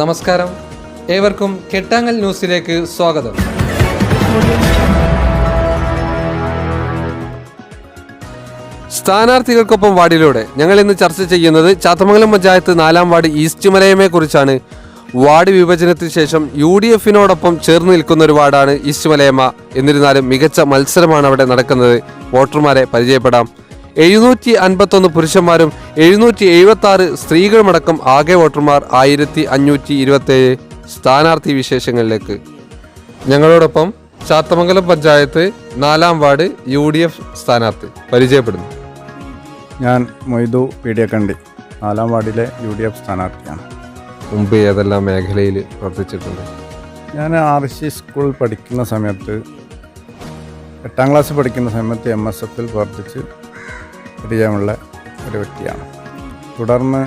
നമസ്കാരം. ഏവർക്കും കെട്ടാങ്ങൽ ന്യൂസിലേക്ക് സ്വാഗതം. സ്ഥാനാർത്ഥികൾക്കൊപ്പം വാർഡിലൂടെ ഞങ്ങൾ ഇന്ന് ചർച്ച ചെയ്യുന്നത് ചാത്തമംഗലം പഞ്ചായത്ത് നാലാം വാർഡ് ഈസ്റ്റ് മലയമെ കുറിച്ചാണ്. വാർഡ് വിഭജനത്തിന് ശേഷം യു ഡി എഫിനോടൊപ്പം ചേർന്ന് നിൽക്കുന്ന ഒരു വാർഡാണ് ഈസ്റ്റ് മലയമ്മ എന്നിരുന്നാലും മികച്ച മത്സരമാണ് അവിടെ നടക്കുന്നത്. വോട്ടർമാരെ പരിചയപ്പെടാം. എഴുന്നൂറ്റി അൻപത്തൊന്ന് പുരുഷന്മാരും എഴുന്നൂറ്റി എഴുപത്തി ആറ് സ്ത്രീകളുമടക്കം ആകെ വോട്ടർമാർ ആയിരത്തി അഞ്ഞൂറ്റി ഇരുപത്തേഴ് സ്ഥാനാർത്ഥി വിശേഷങ്ങളിലേക്ക്. ഞങ്ങളോടൊപ്പം ചാത്തമംഗലം പഞ്ചായത്ത് നാലാം വാർഡ് യു ഡി എഫ് സ്ഥാനാർത്ഥി പരിചയപ്പെടുന്നു. ഞാൻ മൊയ്തു പീഡിയക്കണ്ടി നാലാം വാർഡിലെ യു ഡി എഫ് സ്ഥാനാർത്ഥിയാണ്. മുമ്പ് ഏതെല്ലാം മേഖലയിൽ പ്രവർത്തിച്ചിട്ടുണ്ട്? ഞാൻ ആർ സി സ്കൂളിൽ പഠിക്കുന്ന സമയത്ത് എട്ടാം ക്ലാസ് പഠിക്കുന്ന സമയത്ത് എം എസ് എഫിൽ പ്രവർത്തിച്ച് പരിചയമുള്ള ഒരു വ്യക്തിയാണ്. തുടർന്ന്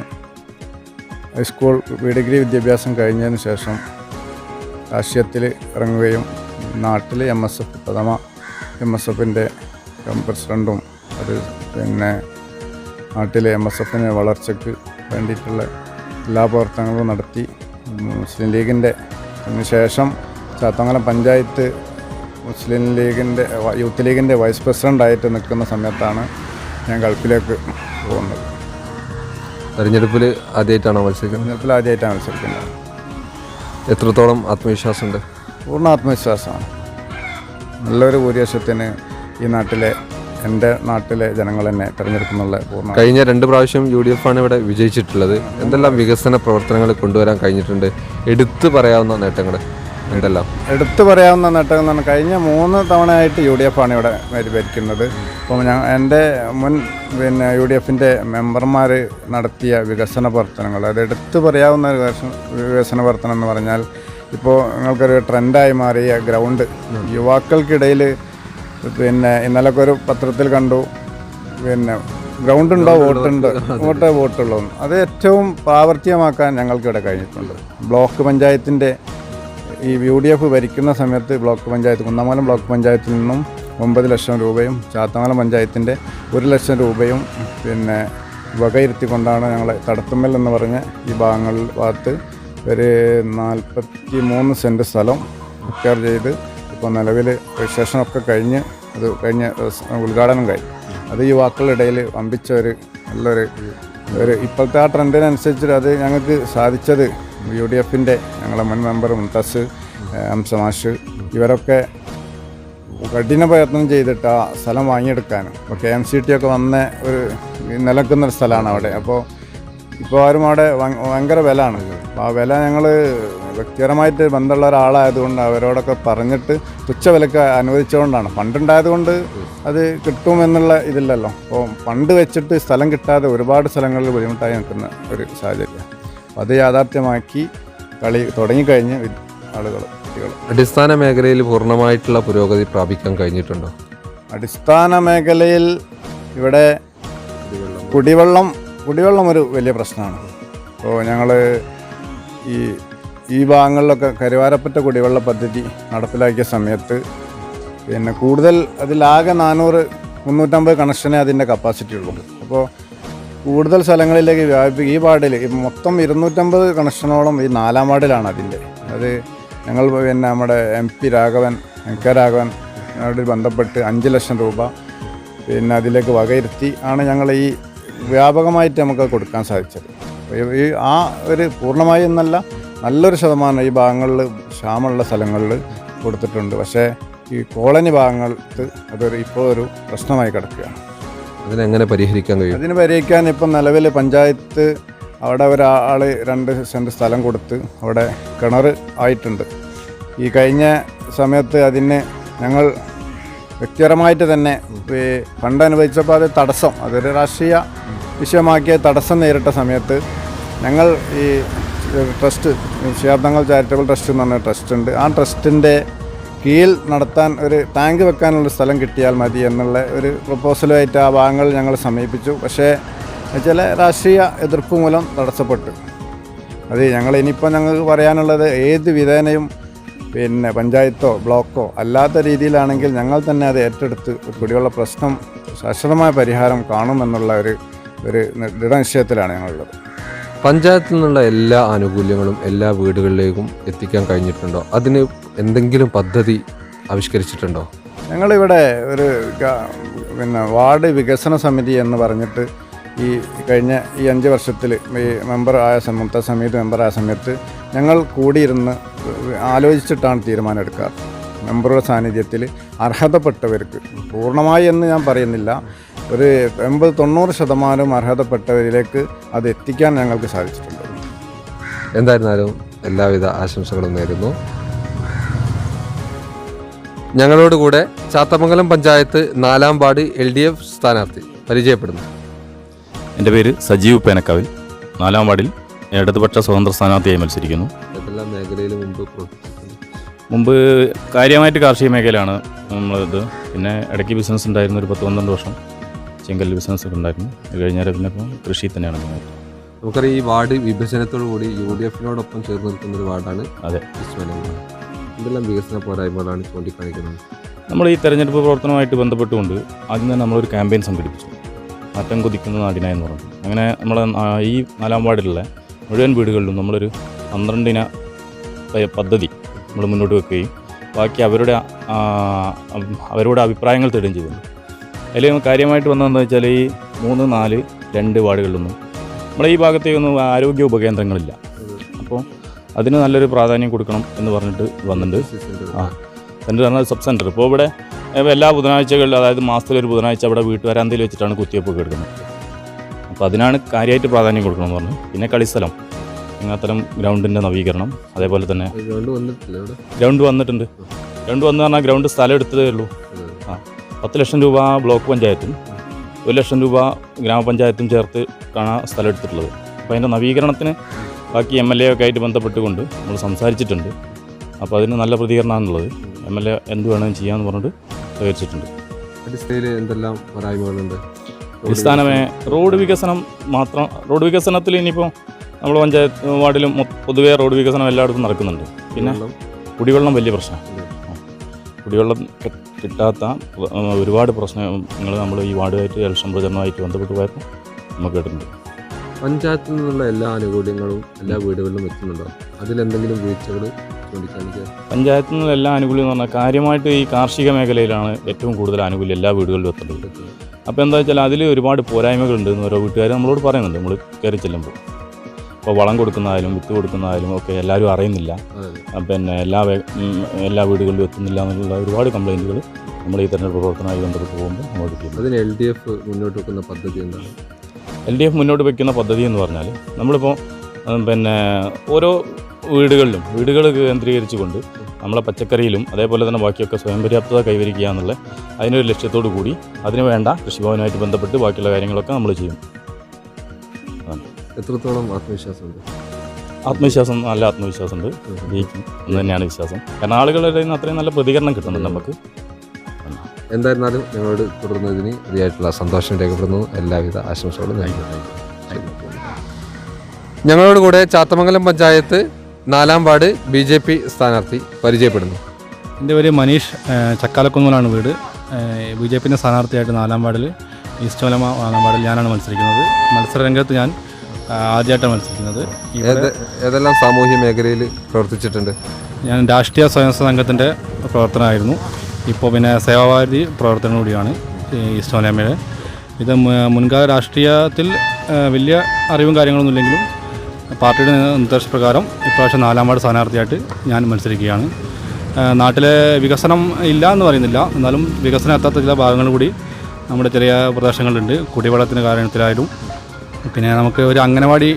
ഹൈസ്കൂൾ ഡിഗ്രി വിദ്യാഭ്യാസം കഴിഞ്ഞതിന് ശേഷം രാഷ്ട്രീയത്തിൽ ഇറങ്ങുകയും നാട്ടിൽ എം എസ് എഫ് പ്രഥമ എം എസ് എഫിന്റെ പ്രസിഡന്റും അത് പിന്നെ നാട്ടിലെ എം എസ് എഫിന് വളർച്ചയ്ക്ക് വേണ്ടിയിട്ടുള്ള എല്ലാ പ്രവർത്തനങ്ങളും നടത്തി. മുസ്ലിം ലീഗിന്റെ അതിനുശേഷം ചാത്തമംഗലം പഞ്ചായത്ത് മുസ്ലിം ലീഗിന്റെ യൂത്ത് ലീഗിന്റെ വൈസ് പ്രസിഡന്റായിട്ട് നിൽക്കുന്ന സമയത്താണ് ഞാൻ ഗൾഫിലേക്ക് പോകുന്നത്. തെരഞ്ഞെടുപ്പിൽ ആദ്യമായിട്ടാണോ മത്സരിക്കുന്നത്? തെരഞ്ഞെടുപ്പിൽ ആദ്യമായിട്ടാണ് മത്സരിക്കുന്നത്. എത്രത്തോളം ആത്മവിശ്വാസമുണ്ട്? പൂർണ ആത്മവിശ്വാസമാണ്. നല്ലൊരു ഭൂരിപക്ഷത്തിന് ഈ നാട്ടിലെ എന്റെ നാട്ടിലെ ജനങ്ങൾ തന്നെ തിരഞ്ഞെടുക്കുന്നുള്ള പൂർണ കഴിഞ്ഞ രണ്ട് പ്രാവശ്യം യു ഡി എഫ് ആണ് ഇവിടെ വിജയിച്ചിട്ടുള്ളത്. എന്തെല്ലാം വികസന പ്രവർത്തനങ്ങൾ കൊണ്ടുവരാൻ കഴിഞ്ഞിട്ടുണ്ട്? എടുത്തു പറയാവുന്ന നേട്ടങ്ങൾ. എന്തെല്ലാം എടുത്തു പറയാവുന്ന നേട്ടം എന്ന് പറഞ്ഞാൽ കഴിഞ്ഞ മൂന്ന് തവണയായിട്ട് യു ഡി എഫ് ആണ് ഇവിടെ ഭരി- ഭരിക്കുന്നത്. അപ്പോൾ ഞാൻ എന്റെ മുൻ പിന്നെ യു ഡി എഫിന്റെ മെമ്പർമാർ നടത്തിയ വികസന പ്രവർത്തനങ്ങൾ അത് എടുത്തു പറയാവുന്ന വികസന- വികസന പ്രവർത്തനം എന്ന് പറഞ്ഞാൽ ഇപ്പോൾ നിങ്ങൾക്കൊരു ട്രെൻഡായി മാറിയ ഗ്രൗണ്ട്. യുവാക്കൾക്കിടയിൽ പിന്നെ ഇന്നലൊക്കെ ഒരു പത്രത്തിൽ കണ്ടു പിന്നെ ഗ്രൗണ്ട് ഉണ്ടോ വോട്ടുണ്ട് വോട്ടേ വോട്ടുള്ളൂ. അത് ഏറ്റവും പ്രാവർത്തികമാക്കാൻ ഞങ്ങൾക്കിവിടെ കഴിഞ്ഞിട്ടുണ്ട്. ബ്ലോക്ക് പഞ്ചായത്തിന്റെ ഈ യു ഡി എഫ് ഭരിക്കുന്ന സമയത്ത് ബ്ലോക്ക് പഞ്ചായത്ത് കുന്നമംഗലം ബ്ലോക്ക് പഞ്ചായത്തിൽ നിന്നും ഒമ്പത് ലക്ഷം രൂപയും ചാത്തമംഗലം പഞ്ചായത്തിന്റെ ഒരു ലക്ഷം രൂപയും പിന്നെ വകയിരുത്തിക്കൊണ്ടാണ് ഞങ്ങൾ തടത്തുമ്മൽ എന്ന് പറഞ്ഞ ഈ ഭാഗങ്ങളിൽ ഭാഗത്ത് ഒരു നാൽപ്പത്തി മൂന്ന് സെന്റ് സ്ഥലം റിക്കയർ ചെയ്ത് ഇപ്പോൾ നിലവിൽ രജിസ്ട്രേഷനൊക്കെ കഴിഞ്ഞ് അത് കഴിഞ്ഞ് ഉദ്ഘാടനം കഴിഞ്ഞു. അത് യുവാക്കളുടെ ഇടയിൽ വമ്പിച്ച ഒരു നല്ലൊരു ഒരു ഇപ്പോഴത്തെ ആ ട്രെൻഡിനനുസരിച്ച് അത് ഞങ്ങൾക്ക് സാധിച്ചത് യു ഡി എഫിന്റെ ഞങ്ങളെ മുൻ മെമ്പർ മുൻതസ് അംസമാഷ് ഇവരൊക്കെ കഠിന പ്രയത്നം ചെയ്തിട്ട് ആ സ്ഥലം വാങ്ങിയെടുക്കാനും ഇപ്പോൾ കെ എം സി ടി ഒക്കെ വന്ന ഒരു നിലക്കുന്ന ഒരു സ്ഥലമാണ് അവിടെ. അപ്പോൾ ഇപ്പോൾ ആരും അവിടെ ഭയങ്കര വിലയാണ്. അപ്പോൾ ആ വില ഞങ്ങൾ വ്യക്തിപരമായിട്ട് ബന്ധമുള്ള ഒരാളായതുകൊണ്ട് അവരോടൊക്കെ പറഞ്ഞിട്ട് തുച്ഛ വിലക്ക് അനുവദിച്ചുകൊണ്ടാണ്. പണ്ടുണ്ടായതുകൊണ്ട് അത് കിട്ടുമെന്നുള്ള ഇതില്ലല്ലോ. അപ്പോൾ പണ്ട് വെച്ചിട്ട് സ്ഥലം കിട്ടാതെ ഒരുപാട് സ്ഥലങ്ങളിൽ ബുദ്ധിമുട്ടായി നിൽക്കുന്ന ഒരു സാഹചര്യം അത് യാഥാർത്ഥ്യമാക്കി കളി തുടങ്ങിക്കഴിഞ്ഞ് ആളുകൾ കുട്ടികൾ അടിസ്ഥാന മേഖലയിൽ പൂർണമായിട്ടുള്ള പുരോഗതി പ്രാപിക്കാൻ കഴിഞ്ഞിട്ടുണ്ടോ? അടിസ്ഥാന മേഖലയിൽ ഇവിടെ കുടിവെള്ളം കുടിവെള്ളം ഒരു വലിയ പ്രശ്നമാണ്. അപ്പോൾ ഞങ്ങൾ ഈ ഈ ഭാഗങ്ങളിലൊക്കെ കരുവാരപ്പറ്റ കുടിവെള്ള പദ്ധതി നടപ്പിലാക്കിയ സമയത്ത് പിന്നെ കൂടുതൽ അതിലാകെ നാനൂറ് മുന്നൂറ്റമ്പത് കണക്ഷനേ അതിന്റെ കപ്പാസിറ്റി ഉള്ളൂ. അപ്പോൾ കൂടുതൽ സ്ഥലങ്ങളിലേക്ക് വ്യാപിപ്പിക്കുക ഈ വാർഡിൽ മൊത്തം ഇരുന്നൂറ്റമ്പത് കണക്ഷനോളം ഈ നാലാം വാർഡിലാണ് അതിന്റെ. അത് ഞങ്ങൾ പിന്നെ നമ്മുടെ M P Raghavan M K Raghavan ബന്ധപ്പെട്ട് അഞ്ച് ലക്ഷം രൂപ പിന്നെ അതിലേക്ക് വകയിരുത്തി ആണ് ഞങ്ങൾ ഈ വ്യാപകമായിട്ട് നമുക്ക് കൊടുക്കാൻ സാധിച്ചത്. ഈ ആ ഒരു പൂർണമായി എന്നല്ല നല്ലൊരു ശതമാനം ഈ ഭാഗങ്ങളിൽ ക്ഷാമമുള്ള സ്ഥലങ്ങളിൽ കൊടുത്തിട്ടുണ്ട്. പക്ഷേ ഈ കോളനി ഭാഗങ്ങൾക്ക് അതൊരു ഇപ്പോൾ ഒരു പ്രശ്നമായി കിടക്കുകയാണ്. അതിനെങ്ങനെ പരിഹരിക്കാൻ കഴിയും? അതിന് പരിഹരിക്കാൻ ഇപ്പം നിലവിൽ പഞ്ചായത്ത് അവിടെ ഒരാൾ രണ്ട് സെന്റ് സ്ഥലം കൊടുത്ത് അവിടെ കിണർ ആയിട്ടുണ്ട്. ഈ കഴിഞ്ഞ സമയത്ത് അതിന് ഞങ്ങൾ വ്യക്തിപരമായിട്ട് തന്നെ ഈ ഫണ്ട് അനുവദിച്ചപ്പോൾ അത് തടസ്സം അതൊരു രാഷ്ട്രീയ വിഷയമാക്കിയ തടസ്സം നേരിട്ട സമയത്ത് ഞങ്ങൾ ഈ ട്രസ്റ്റ് ശിയാബ്ദങ്ങൾ ചാരിറ്റബിൾ ട്രസ്റ്റ് എന്ന് പറഞ്ഞ ട്രസ്റ്റ് ഉണ്ട്. ആ ട്രസ്റ്റിന്റെ കീഴിൽ നടത്താൻ ഒരു ടാങ്ക് വെക്കാനുള്ള സ്ഥലം കിട്ടിയാൽ മതി എന്നുള്ള ഒരു പ്രപ്പോസലുമായിട്ട് ആ ഭാഗങ്ങൾ ഞങ്ങൾ സമീപിച്ചു. പക്ഷേ ചില രാഷ്ട്രീയ എതിർപ്പ് മൂലം തടസ്സപ്പെട്ടു. അത് ഞങ്ങൾ ഇനിയിപ്പോൾ ഞങ്ങൾക്ക് പറയാനുള്ളത് ഏത് വിധേനയും പിന്നെ പഞ്ചായത്തോ ബ്ലോക്കോ അല്ലാത്ത രീതിയിലാണെങ്കിൽ ഞങ്ങൾ തന്നെ അത് ഏറ്റെടുത്ത് കുടിവെള്ള പ്രശ്നം ശാശ്വതമായ പരിഹാരം കാണുമെന്നുള്ള ഒരു ഒരു ദൃഢനിശ്ചയത്തിലാണ് ഞങ്ങളുള്ളത്. പഞ്ചായത്തിൽ നിന്നുള്ള എല്ലാ ആനുകൂല്യങ്ങളും എല്ലാ വീടുകളിലേക്കും എത്തിക്കാൻ കഴിഞ്ഞിട്ടുണ്ടോ? അതിന് എന്തെങ്കിലും പദ്ധതി ആവിഷ്കരിച്ചിട്ടുണ്ടോ? ഞങ്ങളിവിടെ ഒരു പിന്നെ വാർഡ് വികസന സമിതി എന്ന് പറഞ്ഞിട്ട് ഈ കഴിഞ്ഞ ഈ അഞ്ച് വർഷത്തിൽ ഈ മെമ്പർ ആയ സമയത്ത് സമയത്ത് മെമ്പർ ആയ സമയത്ത് ഞങ്ങൾ കൂടിയിരുന്ന് ആലോചിച്ചിട്ടാണ് തീരുമാനം എടുക്കാറ് മെമ്പറുടെ സാന്നിധ്യത്തിൽ അർഹതപ്പെട്ടവർക്ക് പൂർണമായി എന്ന് ഞാൻ പറയുന്നില്ല ഒരു എൺപത് തൊണ്ണൂറ് ശതമാനം അർഹതപ്പെട്ടവരിലേക്ക് അത് എത്തിക്കാൻ ഞങ്ങൾക്ക് സാധിച്ചിട്ടുണ്ട്. എന്തായിരുന്നാലും എല്ലാവിധ ആശംസകളും നേരുന്നു. ഞങ്ങളോട് കൂടെ ചാത്തമംഗലം പഞ്ചായത്ത് നാലാം വാർഡ് എൽ ഡി എഫ് സ്ഥാനാർത്ഥി പരിചയപ്പെടുന്നു. എന്റെ പേര് സജീവ് പേനക്കാവിൽ. നാലാം വാർഡിൽ ഇടതുപക്ഷ സ്വതന്ത്ര സ്ഥാനാർത്ഥിയായി മത്സരിക്കുന്നു. ഏതെല്ലാം മേഖലയിൽ മുമ്പ് മുമ്പ് കാര്യമായിട്ട് കാർഷിക മേഖലയാണ് നമ്മളത്. പിന്നെ ഇടയ്ക്ക് ബിസിനസ് ഉണ്ടായിരുന്നു ഒരു പത്ത് പന്ത്രണ്ട് വർഷം. ചെങ്കൽ ബിസിനസ് ഒക്കെ ഉണ്ടായിരുന്നു. അത് കഴിഞ്ഞാൽ പിന്നെ ഇപ്പം കൃഷി തന്നെയാണ് മെയിനായിട്ട്. നമുക്കറിയാം ഈ വാർഡ് വിഭജനത്തോടു കൂടി യു ഡി എഫിനോടൊപ്പം ചേർന്ന് നിൽക്കുന്ന ഒരു വാർഡാണ് അതെ. എന്തെല്ലാം വികസന പോരായ്മകളാണ് ചൂണ്ടിക്കാണിക്കുന്നത്? നമ്മൾ ഈ തെരഞ്ഞെടുപ്പ് പ്രവർത്തനവുമായിട്ട് ബന്ധപ്പെട്ടുകൊണ്ട് ആദ്യം തന്നെ നമ്മളൊരു ക്യാമ്പയിൻ സംഘടിപ്പിച്ചു. ആറ്റം കൊതിക്കുന്ന നാടിനായി എന്ന് പറഞ്ഞു. അങ്ങനെ നമ്മളെ ഈ നാലാം വാർഡിലുള്ള മുഴുവൻ വീടുകളിലും നമ്മളൊരു പന്ത്രണ്ടിന പദ്ധതി നമ്മൾ മുന്നോട്ട് വെക്കുകയും ബാക്കി അവരുടെ അവരുടെ അഭിപ്രായങ്ങൾ തേടുകയും ചെയ്തു. അതിൽ കാര്യമായിട്ട് വന്നതെന്ന് വെച്ചാൽ ഈ മൂന്ന് നാല് രണ്ട് വാർഡുകളിലൊന്നും നമ്മുടെ ഈ ഭാഗത്തേക്കൊന്നും ആരോഗ്യ ഉപകേന്ദ്രങ്ങളില്ല. അപ്പോൾ അതിന് നല്ലൊരു പ്രാധാന്യം കൊടുക്കണം എന്ന് പറഞ്ഞിട്ട് വന്നിട്ടുണ്ട്. ആ. സെന്റർ പറഞ്ഞാൽ സബ് സെന്റർ. ഇപ്പോൾ ഇവിടെ എല്ലാ ബുധനാഴ്ചകളിലും അതായത് മാസത്തിലൊരു ബുധനാഴ്ച അവിടെ വീട്ടുവരാന്തയിൽ വെച്ചിട്ടാണ് കുത്തിവയ്പ്പൊക്കെ എടുക്കുന്നത്. അപ്പോൾ അതിനാണ് കാര്യമായിട്ട് പ്രാധാന്യം കൊടുക്കണം എന്ന് പറഞ്ഞു. പിന്നെ കളിസ്ഥലം. അങ്ങാത്തരം ഗ്രൗണ്ടിന്റെ നവീകരണം അതേപോലെ തന്നെ ഗ്രൗണ്ട് വന്നിട്ടുണ്ട്. ഗ്രൗണ്ട് വന്ന് പറഞ്ഞാൽ ഗ്രൗണ്ട് സ്ഥലം എടുത്തതേ ഉള്ളൂ. ആ. പത്ത് ലക്ഷം രൂപ ബ്ലോക്ക് പഞ്ചായത്തും ഒരു ലക്ഷം രൂപ ഗ്രാമപഞ്ചായത്തും ചേർത്ത് കാണാൻ സ്ഥലം എടുത്തിട്ടുള്ളത്. അപ്പോൾ അതിന്റെ നവീകരണത്തിന് ബാക്കി എം എൽ എ ഒക്കെ ആയിട്ട് ബന്ധപ്പെട്ടുകൊണ്ട് നമ്മൾ സംസാരിച്ചിട്ടുണ്ട്. അപ്പോൾ അതിന് നല്ല പ്രതികരണമാണുള്ളത്. എം എൽ എ എന്ത് വേണമെങ്കിലും ചെയ്യാമെന്ന് പറഞ്ഞിട്ട് സഹകരിച്ചിട്ടുണ്ട്. എന്തെല്ലാം പോരായ്മകളുണ്ട് അടിസ്ഥാനമേ റോഡ് വികസനം മാത്രം റോഡ് വികസനത്തിൽ ഇനിയിപ്പോൾ നമ്മൾ പഞ്ചായത്ത് വാർഡിലും പൊതുവേ റോഡ് വികസനം എല്ലായിടത്തും നടക്കുന്നുണ്ട്. പിന്നെ വെള്ളം, കുടിവെള്ളം വലിയ പ്രശ്നമാണ്. കുടിവെള്ളം കിട്ടാത്ത ഒരുപാട് പ്രശ്നങ്ങൾ നമ്മൾ ഈ വാർഡുമായിട്ട് ഇലക്ഷൻ പ്രചരണമായിട്ട് ബന്ധപ്പെട്ട് പോയപ്പോൾ നമുക്ക് കേട്ടിട്ടുണ്ട്. പഞ്ചായത്തിൽ നിന്നുള്ള എല്ലാ ആനുകൂല്യങ്ങളും എല്ലാ വീടുകളിലും എത്തുന്നുണ്ടോ. അതിലെന്തെങ്കിലും വീഴ്ചകൾ ചൂണ്ടിക്കാണിക്കുക. പഞ്ചായത്തിൽ നിന്നുള്ള എല്ലാ ആനുകൂല്യം എന്ന് പറഞ്ഞാൽ കാര്യമായിട്ട് ഈ കാർഷിക മേഖലയിലാണ് ഏറ്റവും കൂടുതൽ ആനുകൂല്യം എല്ലാ വീടുകളിലും എത്തുന്നത്. അപ്പോൾ എന്താ വെച്ചാൽ അതിൽ ഒരുപാട് പോരായ്മകളുണ്ട് എന്ന് ഓരോ വീട്ടുകാർ നമ്മളോട് പറയുന്നുണ്ട്. നമ്മൾ കയറി ചെല്ലുമ്പോൾ. ഇപ്പോൾ വളം കൊടുക്കുന്നതായാലും വിത്ത് കൊടുക്കുന്നതായാലും ഒക്കെ എല്ലാവരും അറിയുന്നില്ല. പിന്നെ എല്ലാ എല്ലാ വീടുകളിലും എത്തുന്നില്ല എന്നുള്ള ഒരുപാട് കംപ്ലൈന്റുകൾ നമ്മൾ ഈ തെരഞ്ഞെടുപ്പ് പ്രവർത്തനമായി ബന്ധപ്പെട്ട് പോകുമ്പോൾ നമ്മൾ അതിന് എൽ ഡി എഫ് മുന്നോട്ട് വെക്കുന്ന പദ്ധതി എന്താണ്? എൽ ഡി എഫ് മുന്നോട്ട് വയ്ക്കുന്ന പദ്ധതി എന്ന് പറഞ്ഞാൽ നമ്മളിപ്പോൾ പിന്നെ ഓരോ വീടുകളിലും വീടുകൾ കേന്ദ്രീകരിച്ചുകൊണ്ട് നമ്മളെ പച്ചക്കറിയിലും അതേപോലെ തന്നെ ബാക്കിയൊക്കെ സ്വയം പര്യാപ്തത കൈവരിക്കുക എന്നുള്ള അതിനൊരു ലക്ഷ്യത്തോടു കൂടി അതിന് വേണ്ട കൃഷിഭവനുമായിട്ട് ബന്ധപ്പെട്ട് ബാക്കിയുള്ള കാര്യങ്ങളൊക്കെ നമ്മൾ ചെയ്യും. എത്രത്തോളം ആത്മവിശ്വാസമുണ്ട്? ആത്മവിശ്വാസം നല്ല ആത്മവിശ്വാസമുണ്ട്. ജയിക്കും എന്ന് തന്നെയാണ് വിശ്വാസം. കാരണം ആളുകളുടെ അത്രയും നല്ല പ്രതികരണം കിട്ടുന്നുണ്ട് നമുക്ക്. എന്തായിരുന്നാലും ഞങ്ങളോട് തുടർന്നതിന് അതിയായിട്ടുള്ള സന്തോഷം രേഖപ്പെടുന്നു. എല്ലാവിധ ആശംസകളും നൽകുന്നു ഞങ്ങളോട് കൂടെ ചാത്തമംഗലം പഞ്ചായത്ത് നാലാം വാർഡ് ബി ജെ പി സ്ഥാനാർത്ഥി പരിചയപ്പെടുന്നു. എന്റെ പേര് മനീഷ് ചക്കാലക്കുന്നിലാണ് വീട്. ബി ജെ പിന്റെ സ്ഥാനാർത്ഥിയായിട്ട് നാലാം വാർഡിൽ ഈസ്റ്റ് മലമ നാലാം വാർഡിൽ ഞാനാണ് മത്സരിക്കുന്നത്. മത്സരരംഗത്ത് ഞാൻ ആദ്യമായിട്ടാണ് മത്സരിക്കുന്നത്. ഏതെല്ലാം സാമൂഹ്യ മേഖലയിൽ പ്രവർത്തിച്ചിട്ടുണ്ട്? ഞാൻ രാഷ്ട്രീയ സ്വയം സംഘത്തിന്റെ പ്രവർത്തനമായിരുന്നു ഇപ്പോൾ പിന്നെ സേവാഭാരതി പ്രവർത്തനം കൂടിയാണ് ഈസ്റ്റ് മലയാമയുടെ ഇത് മുൻകാല രാഷ്ട്രീയത്തിൽ വലിയ അറിവും കാര്യങ്ങളൊന്നും ഇല്ലെങ്കിലും പാർട്ടിയുടെ നിർദ്ദേശപ്രകാരം ഇപ്രാവശ്യം നാലാം വാർഡ് സ്ഥാനാർത്ഥിയായിട്ട് ഞാൻ മത്സരിക്കുകയാണ്. നാട്ടിലെ വികസനം ഇല്ല എന്ന് പറയുന്നില്ല. എന്നാലും വികസനം എത്താത്ത ചില ഭാഗങ്ങൾ കൂടി നമ്മുടെ ചെറിയ പ്രദേശങ്ങളുണ്ട്. കുടിവെള്ളത്തിന്റെ കാര്യത്തിലായാലും പിന്നെ നമുക്ക് ഒരു അംഗനവാടി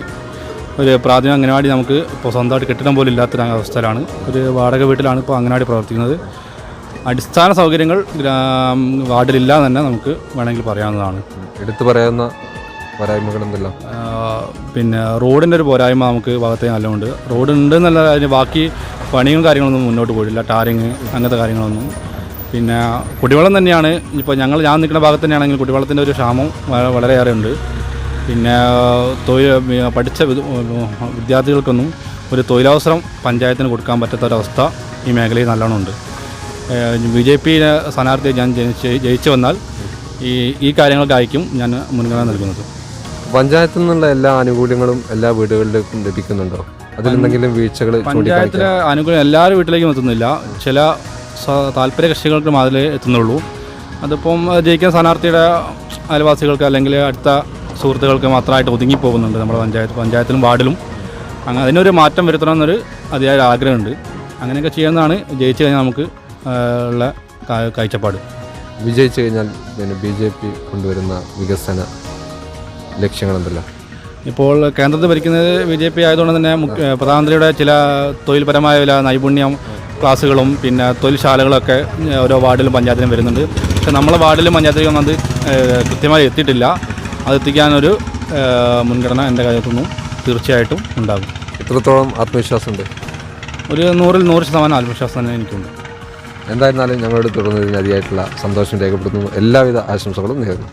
ഒരു പ്രാഥമിക അംഗനവാടി നമുക്ക് ഇപ്പോൾ സ്വന്തമായിട്ട് കെട്ടിടം പോലും ഇല്ലാത്തൊരു അവസ്ഥയിലാണ് ഒരു വാടക വീട്ടിലാണ് ഇപ്പോൾ അംഗനവാടി പ്രവർത്തിക്കുന്നത്. അടിസ്ഥാന സൗകര്യങ്ങൾ വാർഡിലില്ല തന്നെ നമുക്ക് വേണമെങ്കിൽ പറയാവുന്നതാണ്. എടുത്തു പറയാവുന്ന പോരായ്മകൾ എന്തെല്ലാം? പിന്നെ റോഡിന്റെ ഒരു പോരായ്മ നമുക്ക് ഭാഗത്തെ നല്ലതുണ്ട് റോഡ് ഉണ്ട് എന്നല്ല അതിന് ബാക്കി പണിയും കാര്യങ്ങളൊന്നും മുന്നോട്ട് പോയില്ല ടാറിങ് അങ്ങനത്തെ കാര്യങ്ങളൊന്നും. പിന്നെ കുടിവെള്ളം തന്നെയാണ്. ഇപ്പോൾ ഞങ്ങൾ ഞാൻ നിൽക്കുന്ന ഭാഗത്ത് തന്നെയാണെങ്കിൽ കുടിവെള്ളത്തിന്റെ ഒരു ക്ഷാമം വളരെയേറെ ഉണ്ട്. പിന്നെ തൊഴിൽ പഠിച്ച വിദ്യാർത്ഥികൾക്കൊന്നും ഒരു തൊഴിലവസരം പഞ്ചായത്തിന് കൊടുക്കാൻ പറ്റാത്തൊരവസ്ഥ ഈ മേഖലയിൽ നല്ലോണം ഉണ്ട്. ബി ജെ പി സ്ഥാനാർത്ഥിയെ ഞാൻ ജനിച്ച് ജയിച്ചു വന്നാൽ ഈ ഈ കാര്യങ്ങൾക്കായിരിക്കും ഞാൻ മുൻഗണന നൽകുന്നത്. പഞ്ചായത്തിൽ നിന്നുള്ള എല്ലാ ആനുകൂല്യങ്ങളും എല്ലാ വീടുകളിലേക്കും ലഭിക്കുന്നുണ്ടോ? അതിലെന്തെങ്കിലും വീഴ്ചകൾ പഞ്ചായത്തിലെ ആനുകൂല്യം എല്ലാവരും വീട്ടിലേക്കും എത്തുന്നില്ല. ചില താല്പര്യ കക്ഷികൾക്ക് മാത്രമേ എത്തുന്നുള്ളൂ. അതിപ്പം ജയിക്കുന്ന സ്ഥാനാർത്ഥിയുടെ അയൽവാസികൾക്ക് അല്ലെങ്കിൽ അടുത്ത സുഹൃത്തുക്കൾക്ക് മാത്രമായിട്ട് ഒതുങ്ങി പോകുന്നുണ്ട് നമ്മുടെ പഞ്ചായത്ത്. പഞ്ചായത്തിലും വാർഡിലും. അങ്ങനെ അതിനൊരു മാറ്റം വരുത്തണമെന്നൊരു അതിയായ ആഗ്രഹമുണ്ട്. അങ്ങനെയൊക്കെ ചെയ്യുന്നതാണ് ജയിച്ചു കഴിഞ്ഞാൽ നമുക്ക് ഉള്ള കാഴ്ചപ്പാട്. വിജയിച്ചു കഴിഞ്ഞാൽ പിന്നെ ബി ജെ പി കൊണ്ടുവരുന്ന വികസന ലക്ഷ്യങ്ങൾ എന്തല്ല ഇപ്പോൾ കേന്ദ്രത്തിൽ ഭരിക്കുന്നത് ബി ജെ പി ആയതുകൊണ്ട് തന്നെ പ്രധാനമന്ത്രിയുടെ ചില തൊഴിൽപരമായ ചില നൈപുണ്യം ക്ലാസ്സുകളും പിന്നെ തൊഴിൽശാലകളൊക്കെ ഓരോ വാർഡിലും പഞ്ചായത്തിലും വരുന്നുണ്ട്. പക്ഷെ നമ്മളെ വാർഡിലും പഞ്ചായത്തിലും അത് കൃത്യമായി എത്തിയിട്ടില്ല. അത് എത്തിക്കാനൊരു ഏഹ്, മുൻഗണന എന്റെ കാര്യത്തുനിന്നും തീർച്ചയായിട്ടും ഉണ്ടാകും. എത്രത്തോളം ആത്മവിശ്വാസമുണ്ട്? ഒരു നൂറിൽ നൂറ് ശതമാനം ആത്മവിശ്വാസം തന്നെ എനിക്കുണ്ട്. എന്തായിരുന്നാലും ഞങ്ങളോട് തുടർന്നതിന് അതിയായിട്ടുള്ള സന്തോഷം രേഖപ്പെടുത്തുന്നു. എല്ലാവിധ ആശംസകളും നേരുന്നു.